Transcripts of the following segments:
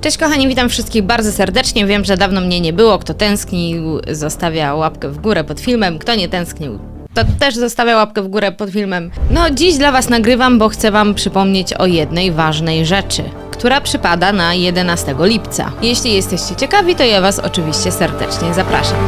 Cześć kochani, witam wszystkich bardzo serdecznie. Wiem, że dawno mnie nie było. Kto tęsknił, zostawia łapkę w górę pod filmem. Kto nie tęsknił, to też zostawia łapkę w górę pod filmem. No, dziś dla Was nagrywam, bo chcę Wam przypomnieć o jednej ważnej rzeczy, która przypada na 11 lipca. Jeśli jesteście ciekawi, to ja Was oczywiście serdecznie zapraszam.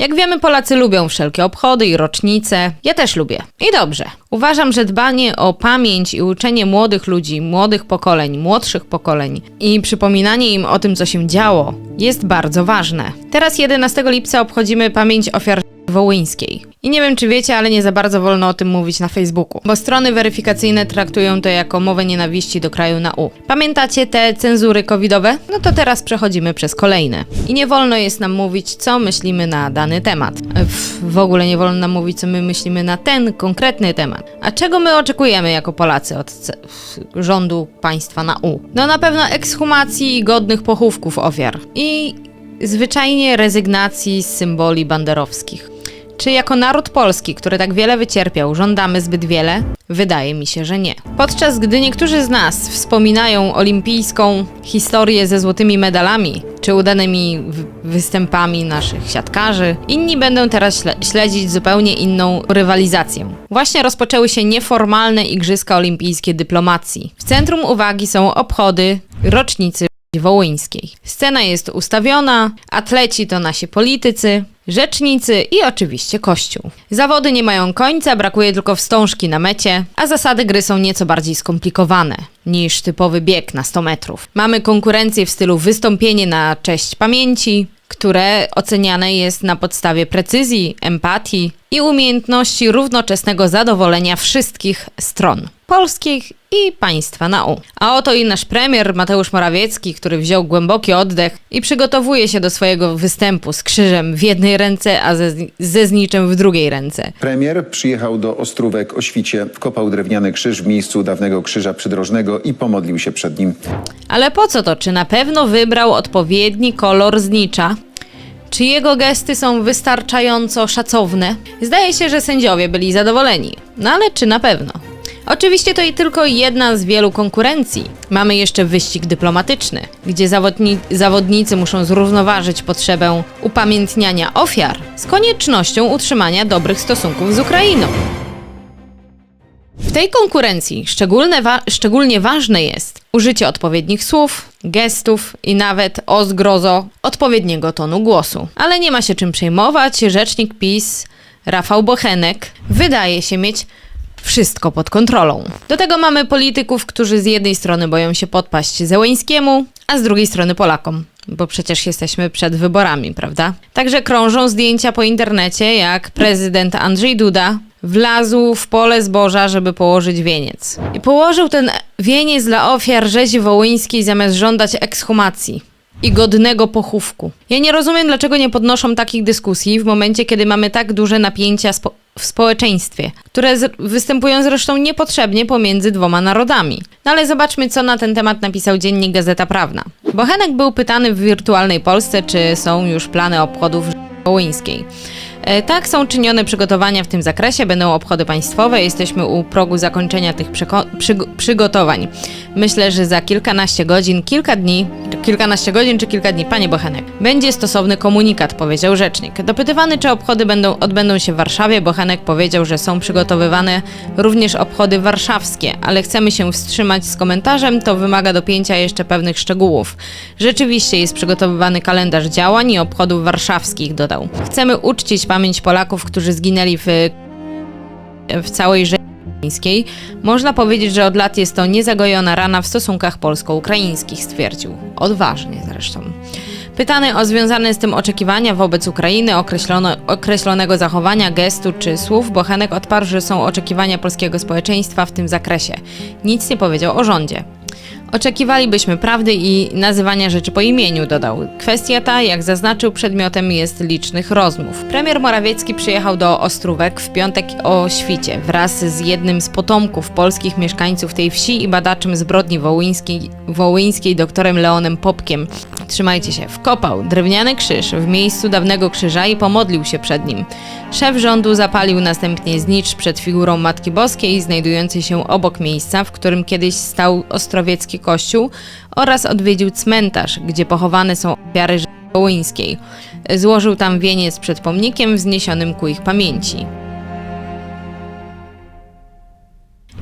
Jak wiemy, Polacy lubią wszelkie obchody i rocznice. Ja też lubię. I dobrze. Uważam, że dbanie o pamięć i uczenie młodych ludzi, młodych pokoleń, młodszych pokoleń i przypominanie im o tym, co się działo, jest bardzo ważne. Teraz 11 lipca obchodzimy pamięć ofiar wołyńskiej. I nie wiem, czy wiecie, ale nie za bardzo wolno o tym mówić na Facebooku, bo strony weryfikacyjne traktują to jako mowę nienawiści do kraju na U. Pamiętacie te cenzury covidowe? No to teraz przechodzimy przez kolejne. I nie wolno jest nam mówić, co myślimy na dany temat. W, w ogóle nie wolno nam mówić, co my myślimy na ten konkretny temat. A czego my oczekujemy jako Polacy od ce- rządu państwa na U? No na pewno ekshumacji i godnych pochówków ofiar. I zwyczajnie rezygnacji z symboli banderowskich. Czy jako naród polski, który tak wiele wycierpiał, żądamy zbyt wiele? Wydaje mi się, że nie. Podczas gdy niektórzy z nas wspominają olimpijską historię ze złotymi medalami, czy udanymi występami naszych siatkarzy, inni będą teraz śle- śledzić zupełnie inną rywalizację. Właśnie rozpoczęły się nieformalne Igrzyska Olimpijskie dyplomacji. W centrum uwagi są obchody rocznicy Wołyńskiej. Scena jest ustawiona, atleci to nasi politycy, rzecznicy i oczywiście kościół. Zawody nie mają końca, brakuje tylko wstążki na mecie, a zasady gry są nieco bardziej skomplikowane niż typowy bieg na 100 metrów. Mamy konkurencję w stylu wystąpienie na cześć pamięci, które oceniane jest na podstawie precyzji, empatii i umiejętności równoczesnego zadowolenia wszystkich stron polskich i państwa na U. A oto i nasz premier Mateusz Morawiecki, który wziął głęboki oddech i przygotowuje się do swojego występu z krzyżem w jednej ręce, a ze, ze zniczem w drugiej ręce. Premier przyjechał do Ostrówek o świcie, wkopał drewniany krzyż w miejscu dawnego krzyża przydrożnego i pomodlił się przed nim. Ale po co to? Czy na pewno wybrał odpowiedni kolor znicza? Czy jego gesty są wystarczająco szacowne? Zdaje się, że sędziowie byli zadowoleni. No ale czy na pewno? Oczywiście to i tylko jedna z wielu konkurencji. Mamy jeszcze wyścig dyplomatyczny, gdzie zawodni- zawodnicy muszą zrównoważyć potrzebę upamiętniania ofiar z koniecznością utrzymania dobrych stosunków z Ukrainą. W tej konkurencji szczególne wa- szczególnie ważne jest użycie odpowiednich słów, gestów i nawet o zgrozo odpowiedniego tonu głosu. Ale nie ma się czym przejmować, rzecznik PiS Rafał Bochenek wydaje się mieć wszystko pod kontrolą. Do tego mamy polityków, którzy z jednej strony boją się podpaść Zełeńskiemu, a z drugiej strony Polakom. Bo przecież jesteśmy przed wyborami, prawda? Także krążą zdjęcia po internecie, jak prezydent Andrzej Duda wlazł w pole zboża, żeby położyć wieniec. I położył ten wieniec dla ofiar rzezi wołyńskiej zamiast żądać ekshumacji i godnego pochówku. Ja nie rozumiem, dlaczego nie podnoszą takich dyskusji w momencie, kiedy mamy tak duże napięcia spo- w społeczeństwie, które z- występują zresztą niepotrzebnie pomiędzy dwoma narodami. No ale zobaczmy, co na ten temat napisał dziennik Gazeta Prawna. Bochenek był pytany w wirtualnej Polsce, czy są już plany obchodów wołyńskiej. E, Tak, są czynione przygotowania w tym zakresie, będą obchody państwowe, jesteśmy u progu zakończenia tych przyg- przygotowań. Myślę, że za kilkanaście godzin, kilka dni, kilkanaście godzin czy kilka dni, panie Bochenek, będzie stosowny komunikat, powiedział rzecznik. Dopytywany, czy obchody będą, odbędą się w Warszawie, Bochenek powiedział, że są przygotowywane również obchody warszawskie, ale chcemy się wstrzymać z komentarzem, to wymaga dopięcia jeszcze pewnych szczegółów. Rzeczywiście jest przygotowywany kalendarz działań i obchodów warszawskich, dodał. Chcemy uczcić pamięć Polaków, którzy zginęli w, w całej. Ukraińskiej. Można powiedzieć, że od lat jest to niezagojona rana w stosunkach polsko-ukraińskich, stwierdził. Odważnie zresztą. Pytany o związane z tym oczekiwania wobec Ukrainy, określonego zachowania, gestu czy słów, Bochenek odparł, że są oczekiwania polskiego społeczeństwa w tym zakresie. Nic nie powiedział o rządzie. Oczekiwalibyśmy prawdy i nazywania rzeczy po imieniu, dodał. Kwestia ta, jak zaznaczył, przedmiotem jest licznych rozmów. Premier Morawiecki przyjechał do Ostrówek w piątek o świcie wraz z jednym z potomków polskich mieszkańców tej wsi i badaczem zbrodni wołyńskiej, wołyńskiej doktorem Leonem Popkiem. Trzymajcie się, wkopał drewniany krzyż w miejscu dawnego krzyża i pomodlił się przed nim. Szef rządu zapalił następnie znicz przed figurą Matki Boskiej, znajdującej się obok miejsca, w którym kiedyś stał ostrowiecki kościół oraz odwiedził cmentarz, gdzie pochowane są ofiary wołyńskiej. Złożył tam wieniec przed pomnikiem wzniesionym ku ich pamięci.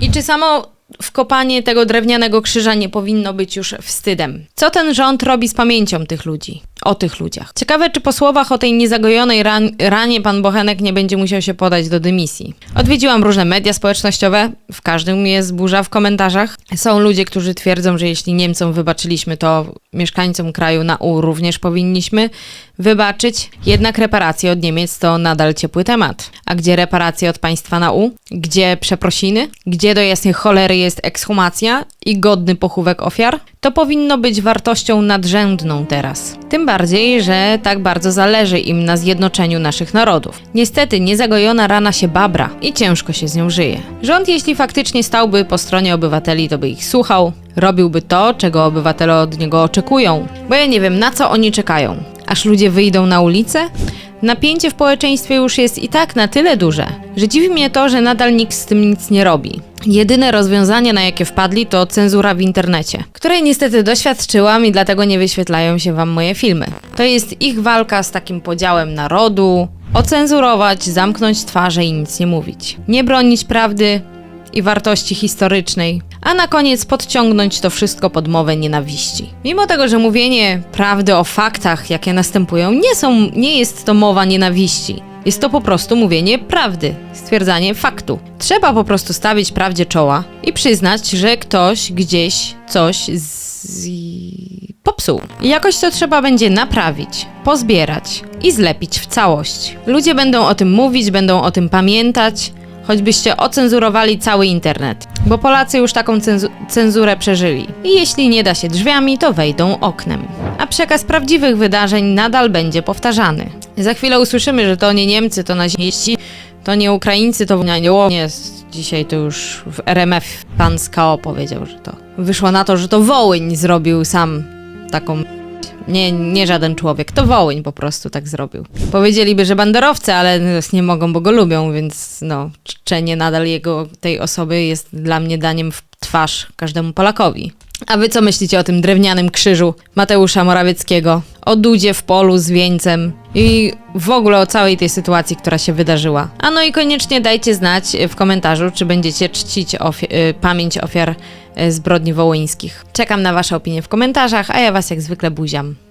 I czy samo wkopanie tego drewnianego krzyża nie powinno być już wstydem? Co ten rząd robi z pamięcią tych ludzi? O tych ludziach. Ciekawe, czy po słowach o tej niezagojonej ran ranie pan Bochenek nie będzie musiał się podać do dymisji. Odwiedziłam różne media społecznościowe, w każdym jest burza w komentarzach. Są ludzie, którzy twierdzą, że jeśli Niemcom wybaczyliśmy, to mieszkańcom kraju na U również powinniśmy wybaczyć. Jednak reparacje od Niemiec to nadal ciepły temat. A gdzie reparacje od państwa na U? Gdzie przeprosiny? Gdzie do jasnej cholery jest ekshumacja i godny pochówek ofiar? To powinno być wartością nadrzędną teraz. Tym bardziej, że tak bardzo zależy im na zjednoczeniu naszych narodów. Niestety niezagojona rana się babra i ciężko się z nią żyje. Rząd, jeśli faktycznie stałby po stronie obywateli, to by ich słuchał, robiłby to, czego obywatele od niego oczekują. Bo ja nie wiem, na co oni czekają. Aż ludzie wyjdą na ulicę? Napięcie w społeczeństwie już jest i tak na tyle duże, że dziwi mnie to, że nadal nikt z tym nic nie robi. Jedyne rozwiązanie, na jakie wpadli, to cenzura w internecie, której niestety doświadczyłam i dlatego nie wyświetlają się wam moje filmy. To jest ich walka z takim podziałem narodu, ocenzurować, zamknąć twarze i nic nie mówić. Nie bronić prawdy i wartości historycznej, a na koniec podciągnąć to wszystko pod mowę nienawiści. Mimo tego, że mówienie prawdy o faktach, jakie następują, nie, są, nie jest to mowa nienawiści. Jest to po prostu mówienie prawdy, stwierdzanie faktu. Trzeba po prostu stawić prawdzie czoła i przyznać, że ktoś gdzieś coś z... popsuł. I jakoś to trzeba będzie naprawić, pozbierać i zlepić w całość. Ludzie będą o tym mówić, będą o tym pamiętać, choćbyście ocenzurowali cały internet, bo Polacy już taką cenzu- cenzurę przeżyli. I jeśli nie da się drzwiami, to wejdą oknem. A przekaz prawdziwych wydarzeń nadal będzie powtarzany. Za chwilę usłyszymy, że to nie Niemcy, to naziści, to nie Ukraińcy, to nie, dzisiaj to już w RMF pan z KO powiedział, że to wyszło na to, że to Wołyń zrobił sam taką nie, nie żaden człowiek, to Wołyń po prostu tak zrobił. Powiedzieliby, że banderowcy, ale nie mogą, bo go lubią, więc no, czczenie nadal jego, tej osoby jest dla mnie daniem w twarz każdemu Polakowi. A wy co myślicie o tym drewnianym krzyżu Mateusza Morawieckiego? O Dudzie w polu z wieńcem i w ogóle o całej tej sytuacji, która się wydarzyła. A no i koniecznie dajcie znać w komentarzu, czy będziecie czcić ofi- y, pamięć ofiar zbrodni wołyńskich. Czekam na wasze opinie w komentarzach, a ja was jak zwykle buziam.